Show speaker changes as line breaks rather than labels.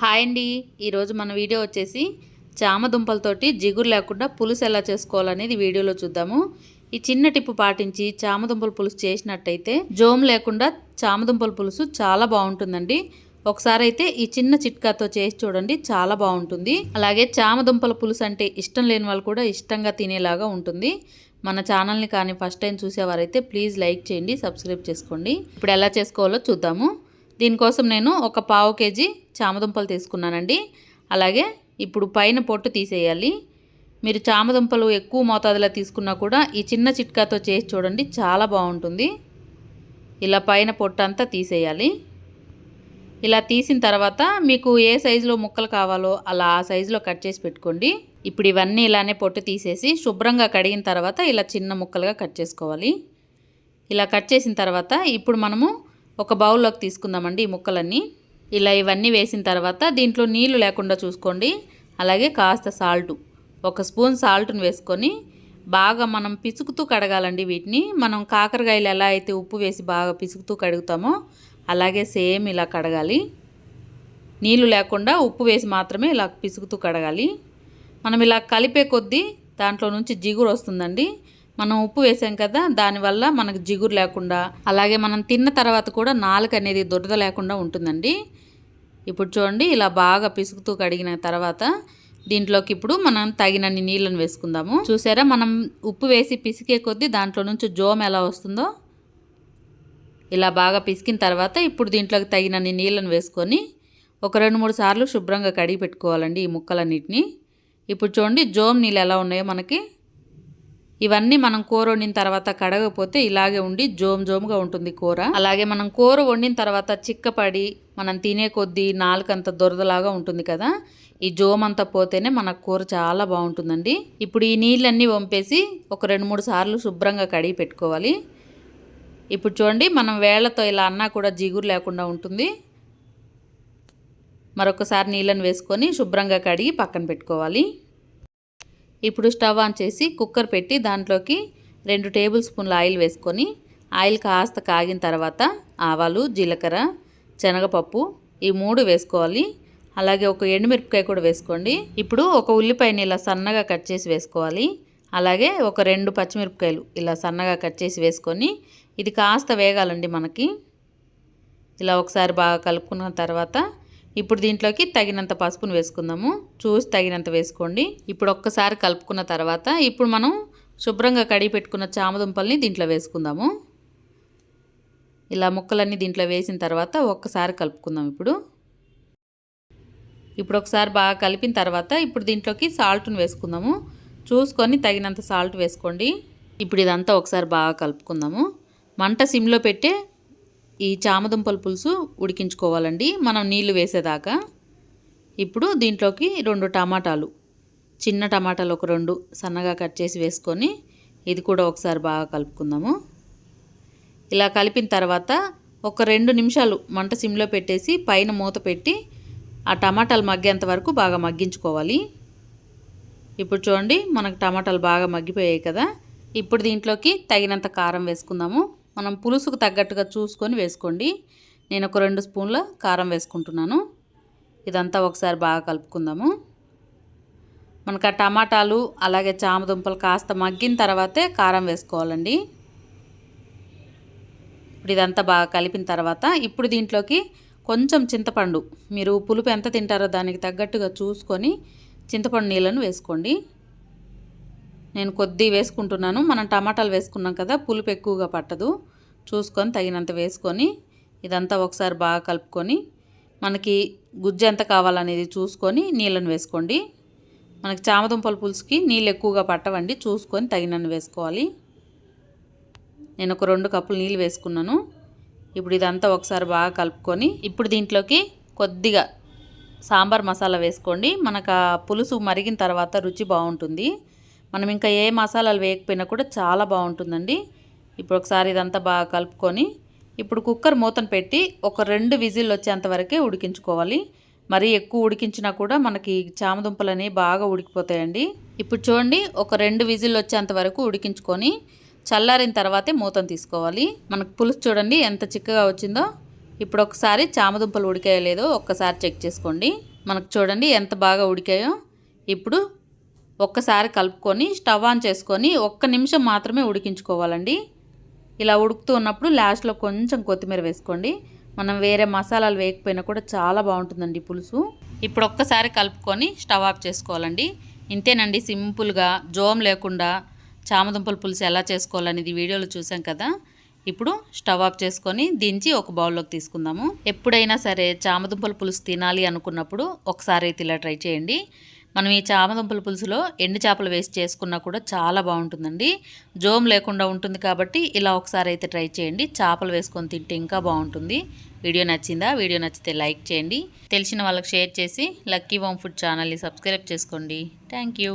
Hi అండి. ఈరోజు మన వీడియో వచ్చేసి చామ దుంపలతోటి జిగురు లేకుండా పులుసు ఎలా చేసుకోవాలనేది వీడియోలో చూద్దాము. ఈ చిన్న టిప్పు పాటించి చామదుంపల పులుసు చేసినట్టయితే జోమ్ లేకుండా చామదుంపల పులుసు చాలా బాగుంటుందండి. ఒకసారి అయితే ఈ చిన్న చిట్కాతో చేసి చూడండి చాలా బాగుంటుంది. అలాగే చామదుంపల పులుసు అంటే ఇష్టం లేని వాళ్ళు కూడా ఇష్టంగా తినేలాగా ఉంటుంది. మన ఛానల్ని కానీ ఫస్ట్ టైం చూసేవారైతే ప్లీజ్ లైక్ చేయండి సబ్స్క్రైబ్ చేసుకోండి. ఇప్పుడు ఎలా చేసుకోవాలో చూద్దాము. దీనికోసం నేను ఒక పావు కేజీ చామదుంపలు తీసుకున్నానండి. అలాగే ఇప్పుడు పైన పొట్టు తీసేయాలి. మీరు చామదుంపలు ఎక్కువ మోతాదులో తీసుకున్నా కూడా ఈ చిన్న చిట్కాతో చేసి చూడండి చాలా బాగుంటుంది. ఇలా పైన పొట్టు అంతా తీసేయాలి. ఇలా తీసిన తర్వాత మీకు ఏ సైజులో ముక్కలు కావాలో అలా ఆ సైజులో కట్ చేసి పెట్టుకోండి. ఇప్పుడు ఇవన్నీ ఇలానే పొట్టు తీసేసి శుభ్రంగా కడిగిన తర్వాత ఇలా చిన్న ముక్కలుగా కట్ చేసుకోవాలి. ఇలా కట్ చేసిన తర్వాత ఇప్పుడు మనము ఒక బౌల్లోకి తీసుకుందామండి ఈ ముక్కలన్నీ. ఇలా ఇవన్నీ వేసిన తర్వాత దీంట్లో నీళ్ళు లేకుండా చూసుకోండి. అలాగే కాస్త సాల్టు. ఒక స్పూన్ సాల్ట్ను వేసుకొని బాగా మనం పిసుకుతూ కడగాలండి వీటిని. మనం కాకరకాయలు ఎలా అయితే ఉప్పు వేసి బాగా పిసుకుతూ కడుగుతామో అలాగే సేమ్ ఇలా కడగాలి. నీళ్ళు లేకుండా ఉప్పు వేసి మాత్రమే ఇలా పిసుకుతూ కడగాలి. మనం ఇలా కలిపే కొద్దీ దాంట్లో నుంచి జిగురు వస్తుందండి. మనం ఉప్పు వేసాం కదా దానివల్ల మనకు జిగురు లేకుండా అలాగే మనం తిన్న తర్వాత కూడా నాలుక అనేది దురద లేకుండా ఉంటుందండి. ఇప్పుడు చూడండి ఇలా బాగా పిసుకుతూ కడిగిన తర్వాత దీంట్లోకి ఇప్పుడు మనం తగినన్ని నీళ్ళను వేసుకుందాము. చూసారా మనం ఉప్పు వేసి పిసికే కొద్దీ దాంట్లో నుంచి జోమ్ ఎలా వస్తుందో? ఇలా బాగా పిసికిన తర్వాత ఇప్పుడు దీంట్లోకి తగినన్ని నీళ్ళను వేసుకొని ఒక రెండు మూడు సార్లు శుభ్రంగా కడిగి పెట్టుకోవాలండి ఈ ముక్కలన్నిటిని. ఇప్పుడు చూడండి జోమ్ నీళ్ళు ఎలా ఉన్నాయో మనకి. ఇవన్నీ మనం కూర వండిన తర్వాత కడగపోతే ఇలాగే ఉండి జోమ్ జోమ్గా ఉంటుంది కూర. అలాగే మనం కూర వండిన తర్వాత చిక్కపడి మనం తినే కొద్దీ నాలుకంత దొరదలాగా ఉంటుంది కదా. ఈ జోమ్ అంతా పోతేనే మన కూర చాలా బాగుంటుందండి. ఇప్పుడు ఈ నీళ్ళన్నీ వంపేసి ఒక రెండు మూడు సార్లు శుభ్రంగా కడిగి పెట్టుకోవాలి. ఇప్పుడు చూడండి మనం వేళ్ళతో ఇలా అన్నా కూడా జిగురు లేకుండా ఉంటుంది. మరొకసారి నీళ్ళని వేసుకొని శుభ్రంగా కడిగి పక్కన పెట్టుకోవాలి. ఇప్పుడు స్టవ్ ఆన్ చేసి కుక్కర్ పెట్టి దాంట్లోకి రెండు టేబుల్ స్పూన్ల ఆయిల్ వేసుకొని ఆయిల్ కాస్త కాగిన తర్వాత ఆవాలు జీలకర్ర శనగపప్పు ఈ మూడు వేసుకోవాలి. అలాగే ఒక ఎండుమిరపకాయ కూడా వేసుకోండి. ఇప్పుడు ఒక ఉల్లిపాయని ఇలా సన్నగా కట్ చేసి వేసుకోవాలి. అలాగే ఒక రెండు పచ్చిమిరపకాయలు ఇలా సన్నగా కట్ చేసి వేసుకొని ఇది కాస్త వేగాలండి మనకి. ఇలా ఒకసారి బాగా కలుపుకున్న తర్వాత ఇప్పుడు దీంట్లోకి తగినంత పసుపును వేసుకుందాము. చూసి తగినంత వేసుకోండి. ఇప్పుడు ఒక్కసారి కలుపుకున్న తర్వాత ఇప్పుడు మనం శుభ్రంగా కడిగి పెట్టుకున్న చామదుంపల్ని దీంట్లో వేసుకుందాము. ఇలా ముక్కలన్నీ దీంట్లో వేసిన తర్వాత ఒక్కసారి కలుపుకుందాం ఇప్పుడు. ఇప్పుడు ఒకసారి బాగా కలిపిన తర్వాత ఇప్పుడు దీంట్లోకి సాల్ట్ను వేసుకుందాము. చూసుకొని తగినంత సాల్ట్ వేసుకోండి. ఇప్పుడు ఇదంతా ఒకసారి బాగా కలుపుకుందాము. మంట సిమ్లో పెట్టే ఈ చామదుంపల పులుసు ఉడికించుకోవాలండి. మనం నీళ్ళు వేసేదాకా ఇప్పుడు దీంట్లోకి రెండు టమాటాలు చిన్న టమాటాలు ఒక రెండు సన్నగా కట్ చేసి వేసుకొని ఇది కూడా ఒకసారి బాగా కలుపుకుందాము. ఇలా కలిపిన తర్వాత ఒక రెండు నిమిషాలు మంట సిమ్లో పెట్టేసి పైన మూత పెట్టి ఆ టమాటాలు మగ్గేంత వరకు బాగా మగ్గించుకోవాలి. ఇప్పుడు చూడండి మనకు టమాటాలు బాగా మగ్గిపోయాయి కదా. ఇప్పుడు దీంట్లోకి తగినంత కారం వేసుకుందాము. మనం పులుసుకు తగ్గట్టుగా చూసుకొని వేసుకోండి. నేను ఒక రెండు స్పూన్ల కారం వేసుకుంటున్నాను. ఇదంతా ఒకసారి బాగా కలుపుకుందాము. మనకు ఆ టమాటాలు అలాగే చామదుంపలు కాస్త మగ్గిన తర్వాతే కారం వేసుకోవాలండి. ఇప్పుడు ఇదంతా బాగా కలిపిన తర్వాత ఇప్పుడు దీంట్లోకి కొంచెం చింతపండు. మీరు పులుపు ఎంత తింటారో దానికి తగ్గట్టుగా చూసుకొని చింతపండు నీళ్ళను వేసుకోండి. నేను కొద్ది వేసుకుంటున్నాను. మనం టమాటాలు వేసుకున్నాం కదా పులుపు ఎక్కువగా పట్టదు. చూసుకొని తగినంత వేసుకొని ఇదంతా ఒకసారి బాగా కలుపుకొని మనకి గుజ్జు ఎంత కావాలనేది చూసుకొని నీళ్ళను వేసుకోండి. మనకి చామదుంపల పులుసుకి నీళ్ళు ఎక్కువగా పట్టవండి. చూసుకొని తగినన్ని వేసుకోవాలి. నేను ఒక రెండు కప్పులు నీళ్ళు వేసుకున్నాను. ఇప్పుడు ఇదంతా ఒకసారి బాగా కలుపుకొని ఇప్పుడు దీంట్లోకి కొద్దిగా సాంబార్ మసాలా వేసుకోండి. మనకు ఆ పులుసు మరిగిన తర్వాత రుచి బాగుంటుంది. మనం ఇంకా ఏ మసాలాలు వేయకపోయినా కూడా చాలా బాగుంటుందండి. ఇప్పుడు ఒకసారి ఇదంతా బాగా కలుపుకొని ఇప్పుడు కుక్కర్ మూతను పెట్టి ఒక రెండు విజిల్ వచ్చేంత వరకే ఉడికించుకోవాలి. మరీ ఎక్కువ ఉడికించినా కూడా మనకి చామదుంపలని బాగా ఉడికిపోతాయండి. ఇప్పుడు చూడండి ఒక రెండు విజిల్ వచ్చేంత వరకు ఉడికించుకొని చల్లారిన తర్వాతే మూతను తీసుకోవాలి. మనకు పులుసు చూడండి ఎంత చిక్కగా వచ్చిందో. ఇప్పుడు ఒకసారి చామదుంపలు ఉడికాయో లేదో ఒక్కసారి చెక్ చేసుకోండి. మనకు చూడండి ఎంత బాగా ఉడికాయో. ఇప్పుడు ఒక్కసారి కలుపుకొని స్టవ్ ఆన్ చేసుకొని ఒక్క నిమిషం మాత్రమే ఉడికించుకోవాలండి. ఇలా ఉడుకుతూ ఉన్నప్పుడు లాస్ట్లో కొంచెం కొత్తిమీర వేసుకోండి. మనం వేరే మసాలాలు వేయకపోయినా కూడా చాలా బాగుంటుందండి పులుసు. ఇప్పుడు ఒక్కసారి కలుపుకొని స్టవ్ ఆఫ్ చేసుకోవాలండి. ఇంతేనండి సింపుల్గా జోమ్ లేకుండా చామదుంపల పులుసు ఎలా చేసుకోవాలనేది వీడియోలో చూసాం కదా. ఇప్పుడు స్టవ్ ఆఫ్ చేసుకొని దించి ఒక బౌల్లోకి తీసుకుందాము. ఎప్పుడైనా సరే చామదుంపల పులుసు తినాలి అనుకున్నప్పుడు ఒకసారి అయితే ఇలా ట్రై చేయండి. మనం ఈ చామదుంపల పులుసులో ఎండు చేపలు వేసి చేసుకున్నా కూడా చాలా బాగుంటుందండి. జోమ్ లేకుండా ఉంటుంది కాబట్టి ఇలా ఒకసారి అయితే ట్రై చేయండి. చేపలు వేసుకొని తింటే ఇంకా బాగుంటుంది. వీడియో నచ్చిందా? వీడియో నచ్చితే లైక్ చేయండి. తెలిసిన వాళ్ళకి షేర్ చేసి లక్కీ హోమ్ ఫుడ్ ఛానల్ని సబ్స్క్రైబ్ చేసుకోండి. Thank you.